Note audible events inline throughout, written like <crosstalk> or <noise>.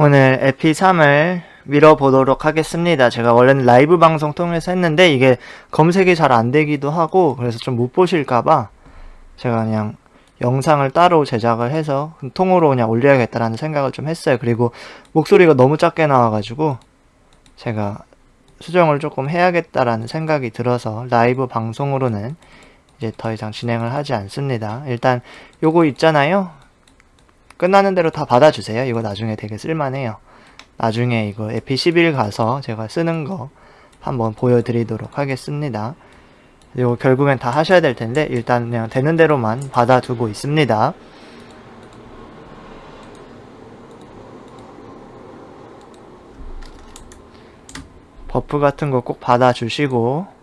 오늘 에피 3을 밀어보도록 하겠습니다. 제가 원래는 라이브 방송 통해서 했는데 이게 검색이 잘 안 되기도 하고 그래서 좀 못 보실까봐 제가 그냥 영상을 따로 제작을 해서 통으로 그냥 올려야겠다라는 생각을 좀 했어요. 그리고 목소리가 너무 작게 나와가지고 제가 수정을 조금 해야겠다라는 생각이 들어서 라이브 방송으로는 이제 더 이상 진행을 하지 않습니다. 일단 요거 있잖아요. 끝나는 대로 다 받아주세요. 이거 나중에 되게 쓸만해요. 나중에 이거 에피 11 가서 제가 쓰는 거 한번 보여드리도록 하겠습니다. 이거 결국엔 다 하셔야 될 텐데 일단 그냥 되는 대로만 받아두고 있습니다. 버프 같은 거 꼭 받아주시고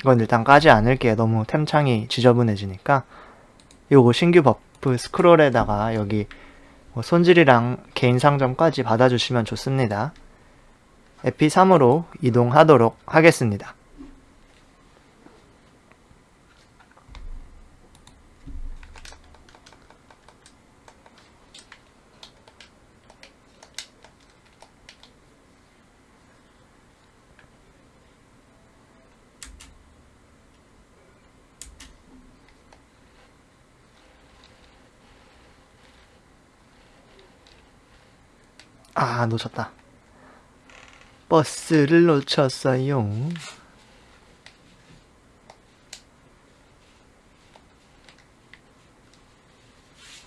이건 일단 까지 않을게요. 너무 템창이 지저분해지니까 요거 신규 버프 스크롤에다가 여기 뭐 손질이랑 개인 상점까지 받아주시면 좋습니다. 에피 3으로 이동하도록 하겠습니다. 아, 놓쳤다. 버스를 놓쳤어요.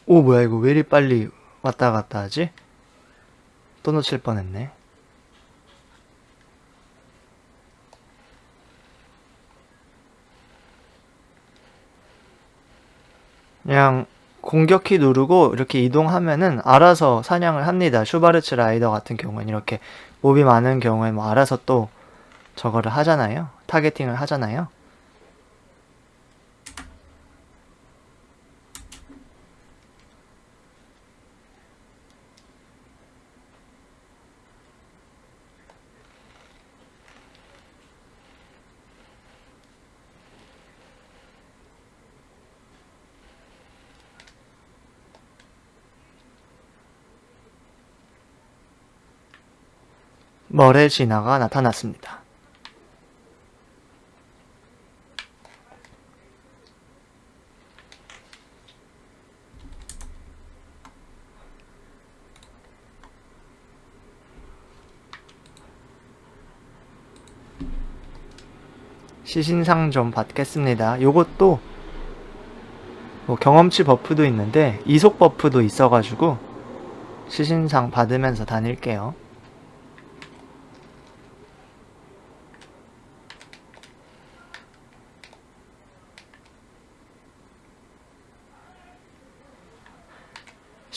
오, 뭐야, 이거 왜 이리 빨리 왔다 갔다 하지? 또 놓칠 뻔했네. 그냥 공격키 누르고 이렇게 이동하면은 알아서 사냥을 합니다. 슈바르츠 라이더 같은 경우는 이렇게 몹이 많은 경우에 뭐 알아서 또 저거를 하잖아요. 타겟팅을 하잖아요. 머레 진화가 나타났습니다. 시신상 좀 받겠습니다. 요것도 뭐 경험치 버프도 있는데 이속 버프도 있어가지고 시신상 받으면서 다닐게요.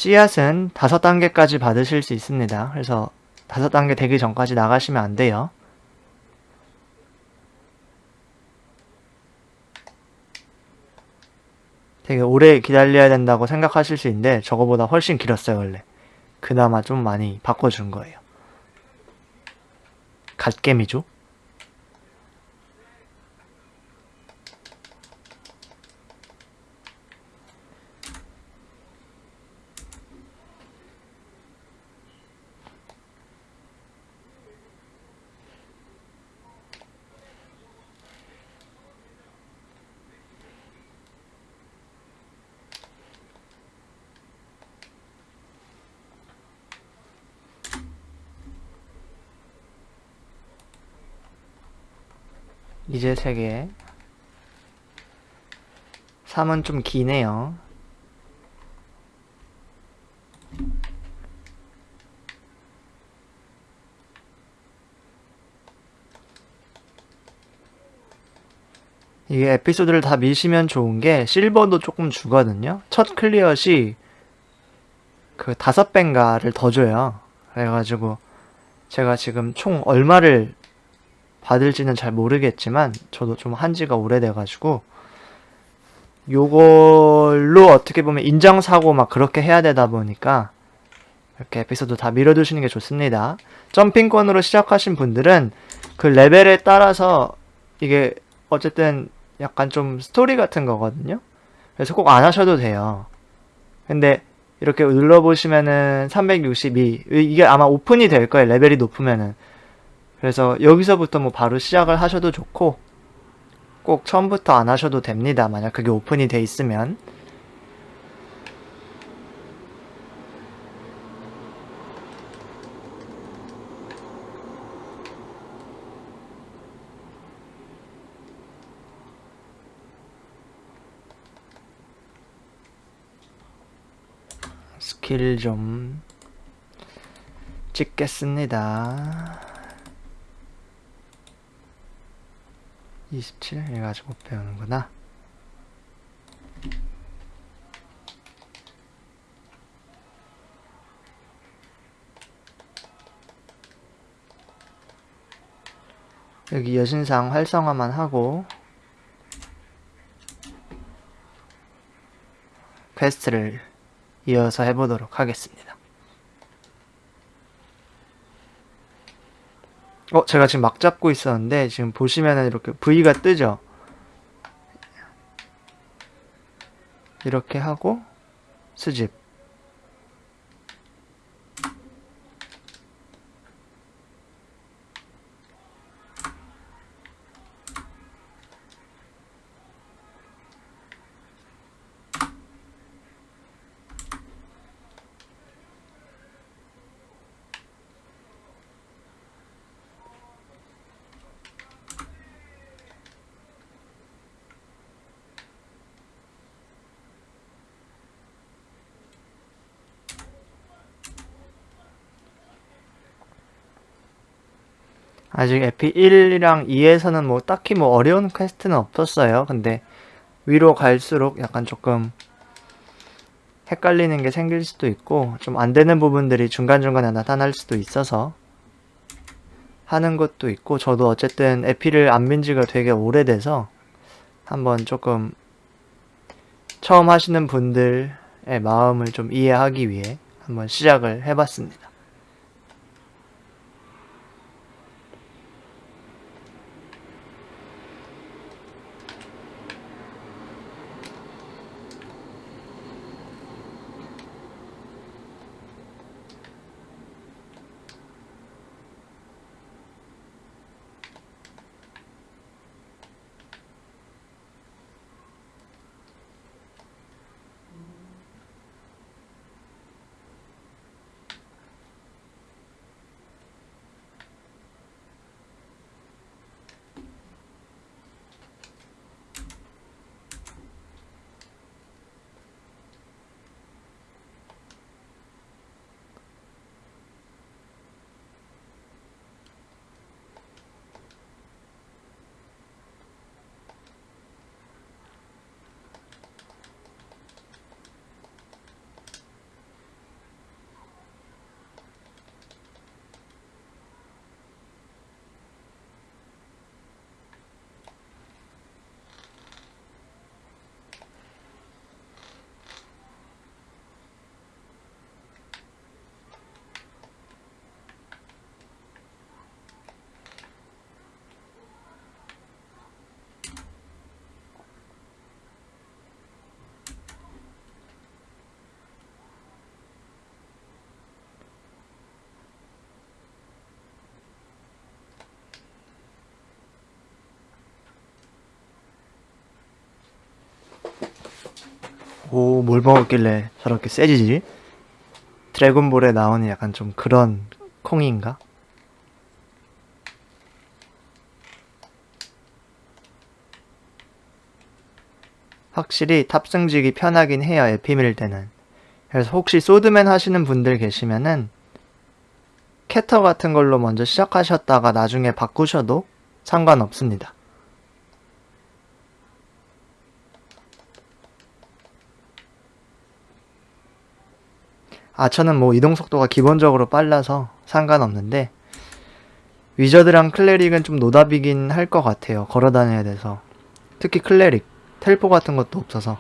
씨앗은 다섯 단계까지 받으실 수 있습니다. 그래서 다섯 단계 되기 전까지 나가시면 안 돼요. 되게 오래 기다려야 된다고 생각하실 수 있는데 저거보다 훨씬 길었어요 원래. 그나마 좀 많이 바꿔준 거예요. 갓겜이죠. 이제 세 개. 3은 좀 기네요. 이게 에피소드를 다 미시면 좋은 게 실버도 조금 주거든요. 첫 클리어 시 그 다섯 배인가를 더 줘요. 그래가지고 제가 지금 총 얼마를 받을지는 잘 모르겠지만 저도 좀 한지가 오래돼가지고 요걸로 어떻게 보면 인정사고 막 그렇게 해야 되다 보니까 이렇게 에피소드 다 밀어두시는 게 좋습니다. 점핑권으로 시작하신 분들은 그 레벨에 따라서 이게 어쨌든 약간 좀 스토리 같은 거거든요. 그래서 꼭 안 하셔도 돼요. 근데 이렇게 눌러보시면은 362 이게 아마 오픈이 될 거예요 레벨이 높으면은 그래서 여기서부터 뭐 바로 시작을 하셔도 좋고 꼭 처음부터 안 하셔도 됩니다 만약 그게 오픈이 돼 있으면 스킬 좀 찍겠습니다. 27 해가지고 배우는구나. 여기 여신상 활성화만 하고 퀘스트를 이어서 해보도록 하겠습니다. 어, 제가 지금 막 잡고 있었는데, 지금 보시면은 이렇게 V가 뜨죠? 이렇게 하고, 수집. 아직 에피 1이랑 2에서는 뭐 딱히 뭐 어려운 퀘스트는 없었어요. 근데 위로 갈수록 약간 조금 헷갈리는 게 생길 수도 있고 좀 안 되는 부분들이 중간중간에 나타날 수도 있어서 하는 것도 있고 저도 어쨌든 에피를 안 민 지가 되게 오래돼서 한번 조금 처음 하시는 분들의 마음을 좀 이해하기 위해 한번 시작을 해봤습니다. 오, 뭘 먹었길래 저렇게 세지지? 드래곤볼에 나오는 약간 좀 그런 콩인가? 확실히 탑승직이 편하긴 해요, 에피밀 때는. 그래서 혹시 소드맨 하시는 분들 계시면은 캐터 같은 걸로 먼저 시작하셨다가 나중에 바꾸셔도 상관없습니다. 아처는 뭐 이동 속도가 기본적으로 빨라서 상관없는데 위저드랑 클레릭은 좀 노답이긴 할 것 같아요. 걸어 다녀야 돼서. 특히 클레릭, 텔포 같은 것도 없어서.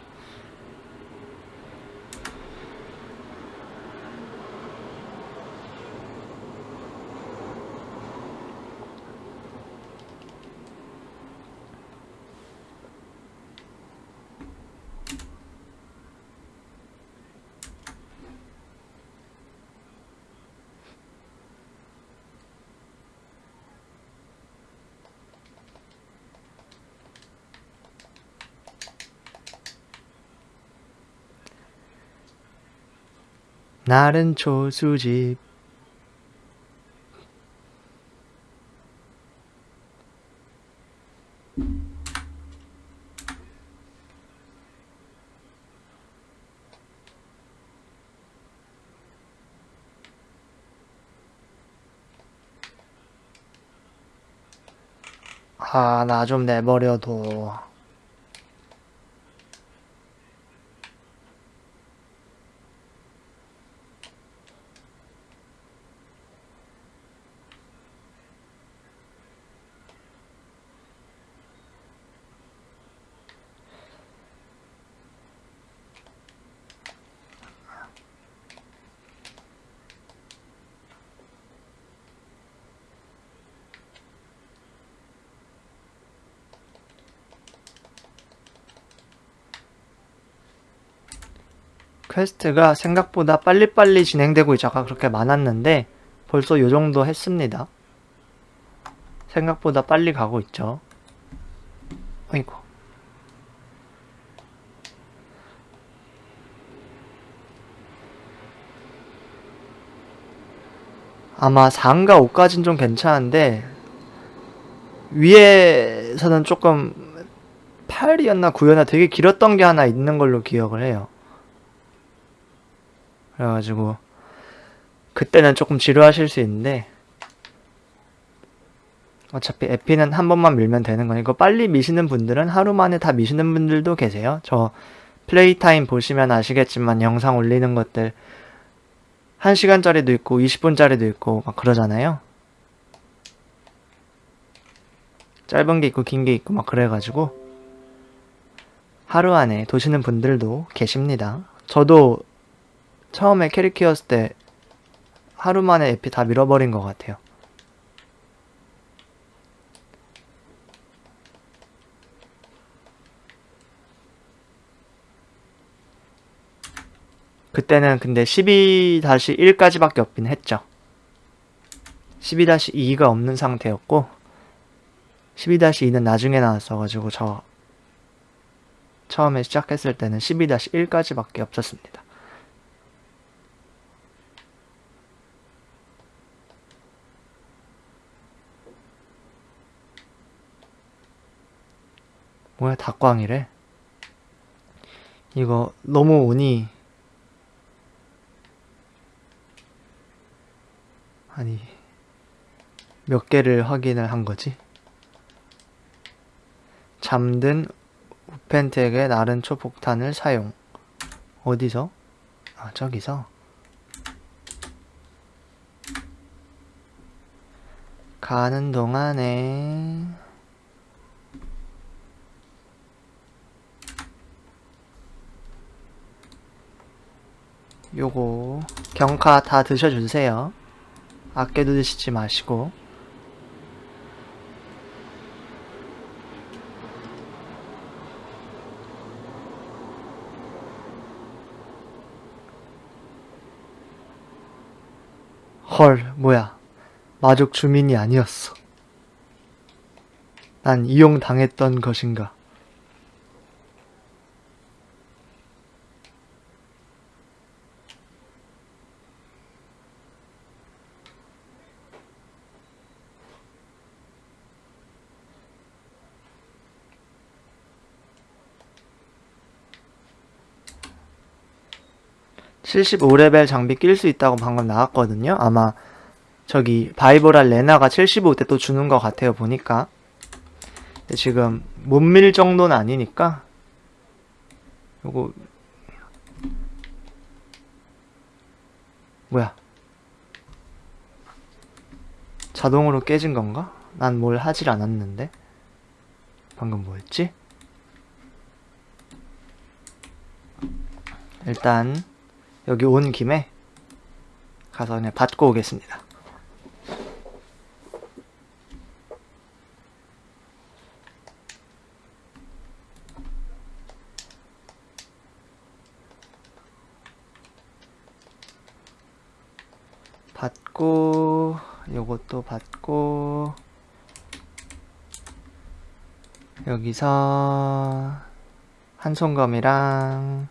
나른 초수집 아, 나 좀 내버려둬. 퀘스트가 생각보다 빨리빨리 진행되고. 아까 그렇게 많았는데 벌써 요 정도 했습니다. 생각보다 빨리 가고 있죠. 아이고. 아마 4인가 5까진 좀 괜찮은데 위에서는 조금 8이었나 9였나 되게 길었던 게 하나 있는 걸로 기억을 해요. 그래가지고 그때는 조금 지루하실 수 있는데 어차피 에피는 한 번만 밀면 되는 거니까 빨리 미시는 분들은 하루 만에 다 미시는 분들도 계세요. 저 플레이 타임 보시면 아시겠지만 영상 올리는 것들 1시간짜리도 있고 20분짜리도 있고 막 그러잖아요. 짧은 게 있고 긴 게 있고 막 그래가지고 하루 안에 도시는 분들도 계십니다. 저도 처음에 캐릭 키웠을 때 하루 만에 에피 다 밀어버린 것 같아요. 그때는 근데 12-1까지밖에 없긴 했죠. 12-2가 없는 상태였고 12-2는 나중에 나왔어가지고 저 처음에 시작했을 때는 12-1까지밖에 없었습니다. 뭐야 닭광이래 이거 너무 오니 아니 몇 개를 확인을 한 거지? 잠든 우펜텍의 나른 초폭탄을 사용 어디서? 아 저기서 가는 동안에 요거 경카 다 드셔주세요. 아껴 드시지 마시고 헐 뭐야 마족 주민이 아니었어. 난 이용당했던 것인가. (75레벨) 장비 낄 수 있다고 방금 나왔거든요. 아마 저기 바이보랄 레나가 75대 또 주는 것 같아요 보니까. 지금 못 밀 정도는 아니니까. 요거. 뭐야? 자동으로 깨진 건가? 난 뭘 하질 않았는데. 방금 뭐였지? 일단 여기 온 김에 가서 그냥 받고 오겠습니다. 받고 요것도 받고 여기서 한손검이랑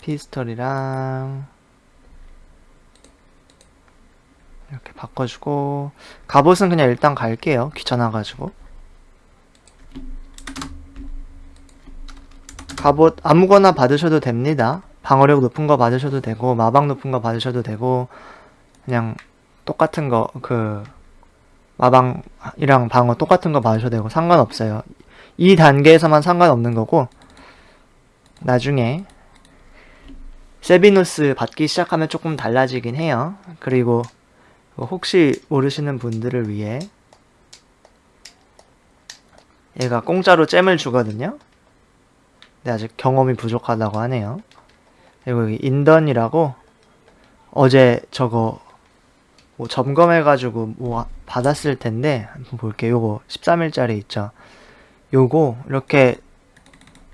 피스톨이랑 이렇게 바꿔주고 갑옷은 그냥 일단 갈게요. 귀찮아가지고. 갑옷 아무거나 받으셔도 됩니다. 방어력 높은 거 받으셔도 되고 마방 높은 거 받으셔도 되고 그냥 똑같은 거 그 마방이랑 방어 똑같은 거 받으셔도 되고 상관없어요. 이 단계에서만 상관없는 거고 나중에 세비누스 받기 시작하면 조금 달라지긴 해요. 그리고 혹시 모르시는 분들을 위해 얘가 공짜로 잼을 주거든요. 근데 아직 경험이 부족하다고 하네요. 그리고 인던이라고 어제 저거 뭐 점검해가지고 뭐 받았을 텐데 한번 볼게요. 요거 13일짜리 있죠. 요거 이렇게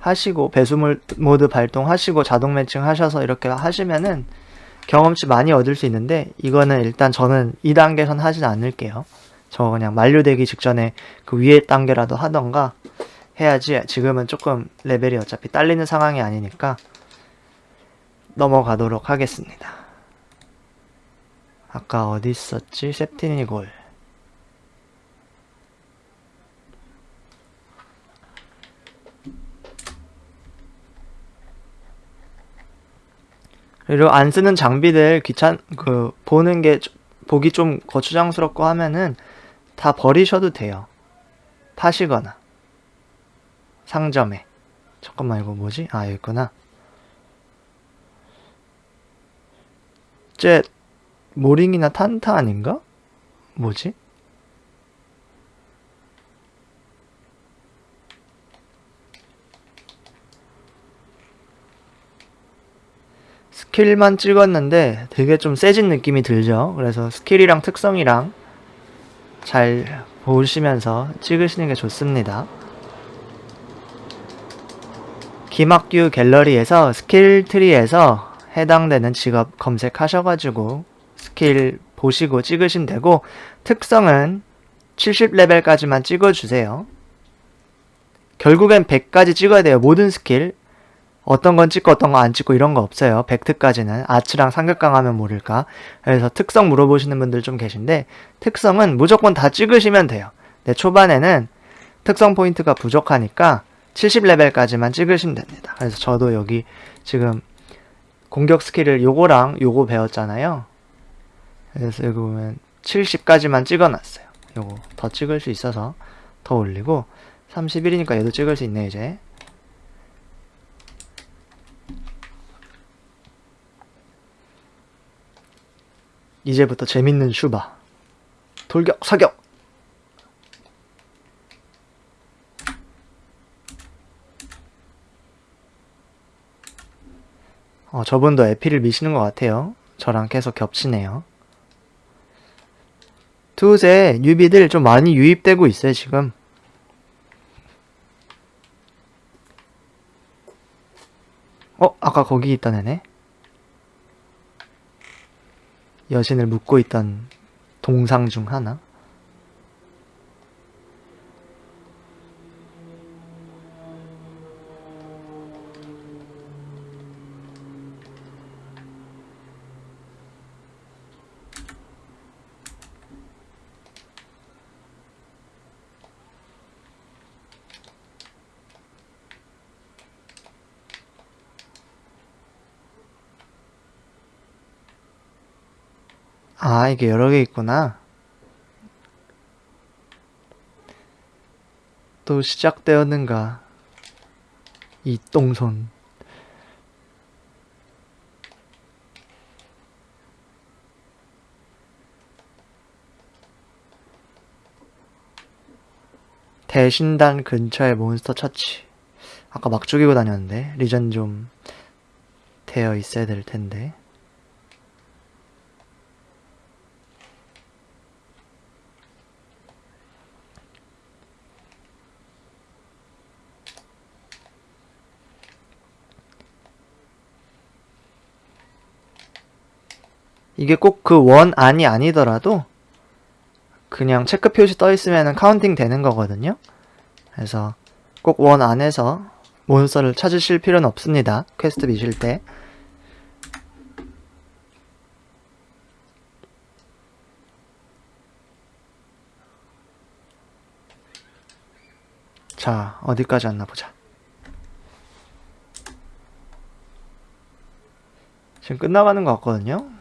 하시고 배수물 모드 발동하시고 자동 매칭 하셔서 이렇게 하시면은 경험치 많이 얻을 수 있는데 이거는 일단 저는 2단계선 하진 않을게요. 저 그냥 만료되기 직전에 그 위에 단계라도 하던가 해야지 지금은 조금 레벨이 어차피 딸리는 상황이 아니니까 넘어가도록 하겠습니다. 아까 어디 있었지? septin이골 그리고 안 쓰는 장비들 귀찮 그 보는 게 좀- 보기 좀 거추장스럽고 하면은 다 버리셔도 돼요. 파시거나 상점에 잠깐만 이거 뭐지? 아 여기 있구나. 쟤 모링이나 탄타 아닌가? 뭐지? 스킬만 찍었는데 되게 좀 세진 느낌이 들죠. 그래서 스킬이랑 특성이랑 잘 보시면서 찍으시는 게 좋습니다. 김학규 갤러리에서 스킬 트리에서 해당되는 직업 검색하셔가지고 스킬 보시고 찍으시면 되고 특성은 70레벨까지만 찍어주세요. 결국엔 100까지 찍어야 돼요. 모든 스킬. 어떤 건 찍고 어떤 거안 찍고 이런 거 없어요. 100트까지는. 아츠랑 상격강 하면 모를까. 그래서 특성 물어보시는 분들 좀 계신데 특성은 무조건 다 찍으시면 돼요. 네, 초반에는 특성 포인트가 부족하니까 70레벨까지만 찍으시면 됩니다. 그래서 저도 여기 지금 공격 스킬을 요거랑 요거 배웠잖아요. 그래서 여기 보면 70까지만 찍어놨어요. 요거 더 찍을 수 있어서 더 올리고 31이니까 얘도 찍을 수 있네 이제. 이제부터 재밌는 슈바. 돌격, 사격! 어, 저분도 에피를 미시는 것 같아요. 저랑 계속 겹치네요. 투세 뉴비들 좀 많이 유입되고 있어요, 지금. 어, 아까 거기 있던 애네? 여신을 묻고 있던 동상 중 하나? 아, 이게 여러 개 있구나. 또 시작되었는가. 이 똥손. 대신단 근처에 몬스터 처치. 아까 막 죽이고 다녔는데, 리전 좀 되어 있어야 될 텐데. 이게 꼭 그 원안이 아니더라도 그냥 체크 표시 떠 있으면 카운팅 되는 거거든요. 그래서 꼭 원 안에서 몬스터를 찾으실 필요는 없습니다. 퀘스트 미실 때. 자, 어디까지 왔나 보자. 지금 끝나가는 것 같거든요.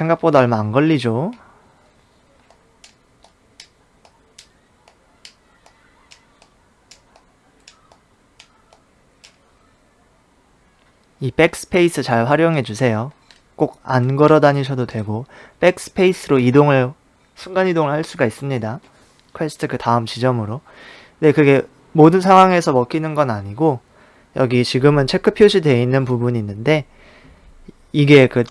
생각보다 얼마 안 걸리죠? 이 백스페이스 잘 활용해 주세요. 꼭 안 걸어 다니셔도 되고 백스페이스로 이동을 순간 이동을 할 수가 있습니다. 퀘스트 그 다음 지점으로. 근데 그게 모든 상황에서 먹히는 건 아니고 여기 지금은 체크 표시되어 있는 부분이 있는데 이게 그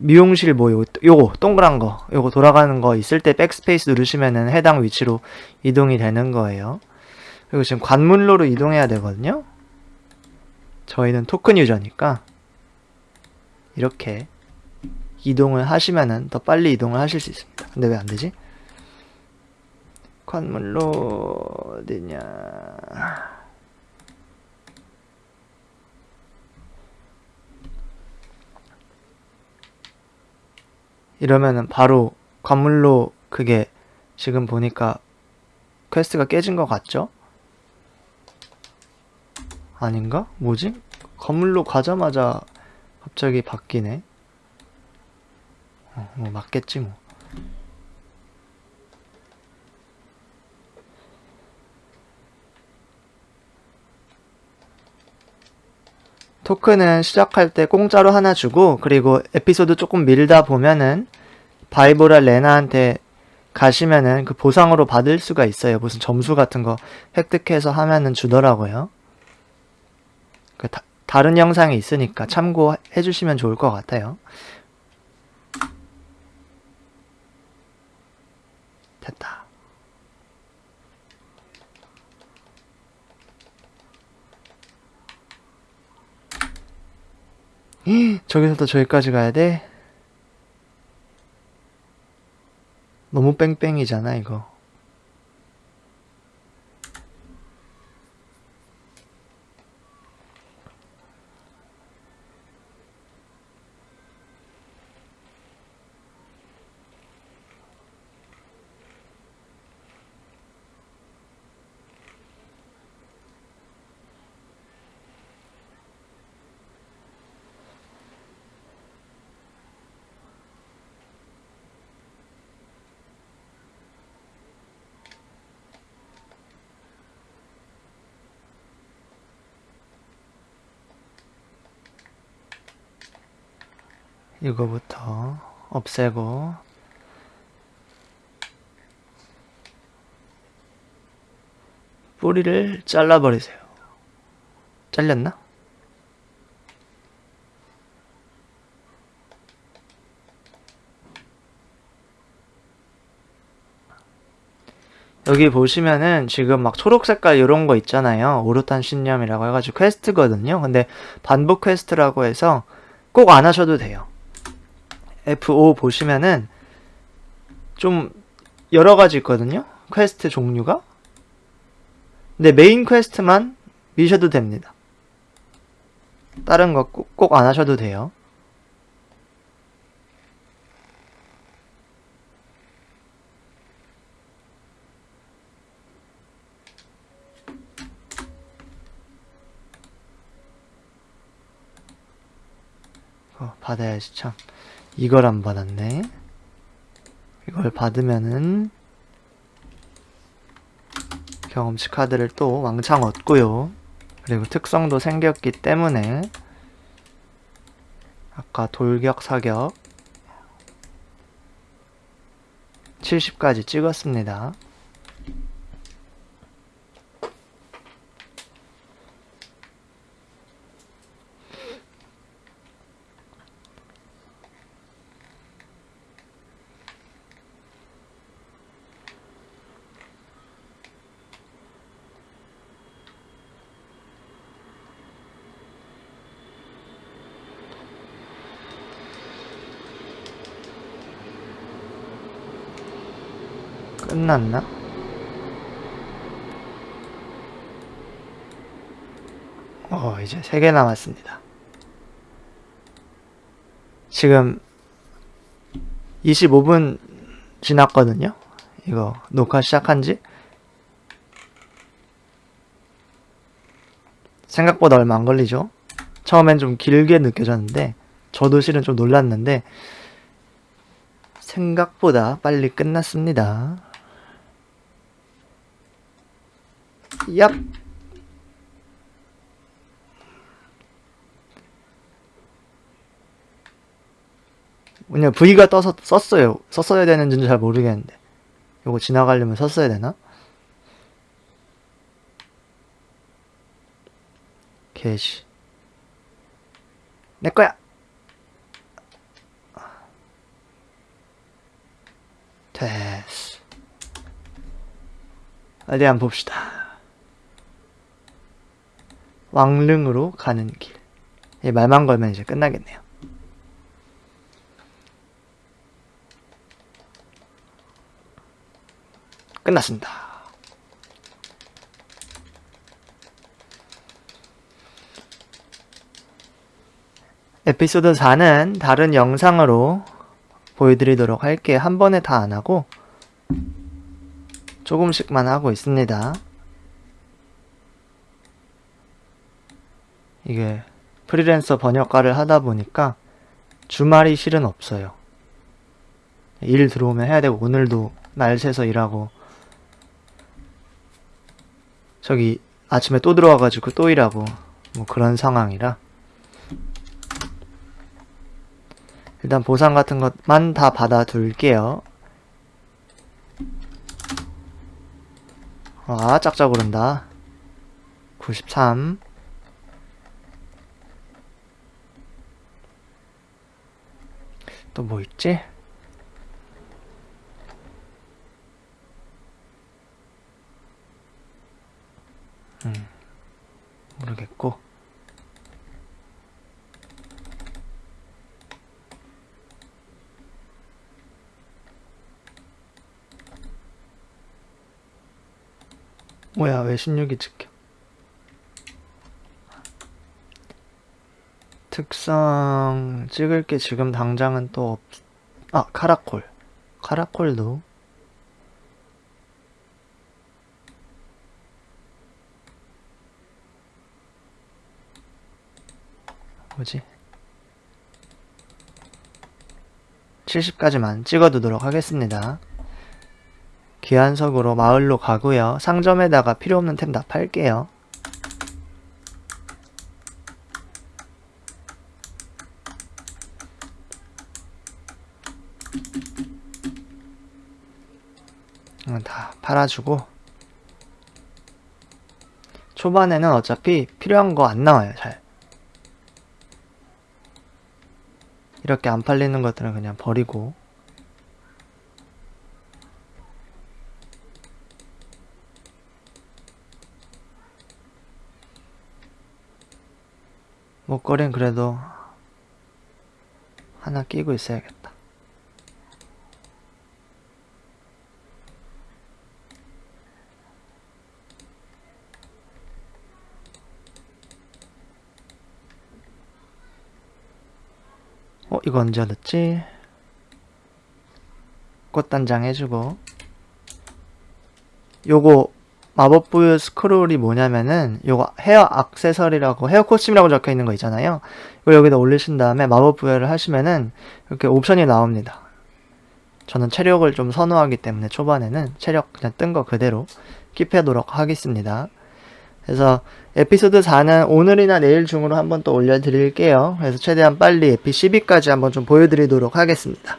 미용실 뭐 요, 요거 동그란 거 요거 돌아가는 거 있을 때 백스페이스 누르시면은 해당 위치로 이동이 되는 거예요. 그리고 지금 관문로로 이동해야 되거든요. 저희는 토큰 유저니까 이렇게 이동을 하시면은 더 빨리 이동을 하실 수 있습니다. 근데 왜 안 되지? 관문로 어디냐? 이러면은 바로 관문로 그게 지금 보니까 퀘스트가 깨진 것 같죠? 아닌가? 뭐지? 건물로 가자마자 갑자기 바뀌네. 어, 뭐 맞겠지 뭐. 토큰은 시작할 때 공짜로 하나 주고 그리고 에피소드 조금 밀다 보면은 바이보라 레나한테 가시면은 그 보상으로 받을 수가 있어요. 무슨 점수 같은 거 획득해서 하면은 주더라고요. 그 다, 다른 영상이 있으니까 참고해 주시면 좋을 것 같아요. 됐다. <gasps> 저기서부터 저기까지 가야 돼? 너무 뺑뺑이잖아, 이거. 이거부터 없애고 뿌리를 잘라버리세요. 잘렸나? 여기 보시면은 지금 막 초록 색깔 이런 거 있잖아요. 오르탄 신념이라고 해가지고 퀘스트거든요. 근데 반복 퀘스트라고 해서 꼭 안 하셔도 돼요. F5 보시면은 좀 여러 가지 있거든요. 퀘스트 종류가. 근데 메인 퀘스트만 미셔도 됩니다. 다른 거 꼭 안 하셔도 돼요. 어, 받아야지 참. 이걸 안 받았네. 이걸 받으면은 경험치 카드를 또 왕창 얻고요. 그리고 특성도 생겼기 때문에 아까 돌격 사격 70까지 찍었습니다. 끝났나? 어, 이제 3개 남았습니다. 지금 25분 지났거든요. 이거 녹화 시작한 지 생각보다 얼마 안 걸리죠? 처음엔 좀 길게 느껴졌는데 저도 실은 좀 놀랐는데 생각보다 빨리 끝났습니다. 얍! 그냥 V가 떠서 썼어요. 썼어야 되는지는 잘 모르겠는데. 요거 지나가려면 썼어야 되나? 게시. 내 거야! 됐어. 어디 한번 봅시다. 왕릉으로 가는 길. 이 말만 걸면 이제 끝나겠네요. 끝났습니다. 에피소드 4는 다른 영상으로 보여드리도록 할게요. 한 번에 다 안 하고 조금씩만 하고 있습니다. 이게 프리랜서 번역가를 하다 보니까 주말이 실은 없어요. 일 들어오면 해야 되고 오늘도 날 새서 일하고 저기 아침에 또 들어와가지고 또 일하고 뭐 그런 상황이라 일단 보상 같은 것만 다 받아둘게요. 아, 짝짝 오른다. 93. 또 뭐 있지? 음, 모르겠고. 뭐야, 왜 16이 찍혀? 특성 찍을 게 지금 당장은 또 없, 아, 카라콜. 카라콜도 뭐지? 70까지만 찍어두도록 하겠습니다. 귀한석으로 마을로 가고요. 상점에다가 필요 없는 템 다 팔게요. 이건 다 팔아주고 초반에는 어차피 필요한 거 안 나와요 잘 이렇게 안 팔리는 것들은 그냥 버리고 목걸이는 그래도 하나 끼고 있어야겠다. 어, 이거 언제 얻었지? 꽃단장 해주고. 요거 마법부유 스크롤이 뭐냐면은 요거 헤어 액세서리라고 헤어 코스튬이라고 적혀 있는 거 있잖아요. 이걸 여기다 올리신 다음에 마법부여를 하시면은 이렇게 옵션이 나옵니다. 저는 체력을 좀 선호하기 때문에 초반에는 체력 그냥 뜬 거 그대로 킵해도록 하겠습니다. 그래서 에피소드 4는 오늘이나 내일 중으로 한번 또 올려드릴게요. 그래서 최대한 빨리 에피 12까지 한번 좀 보여드리도록 하겠습니다.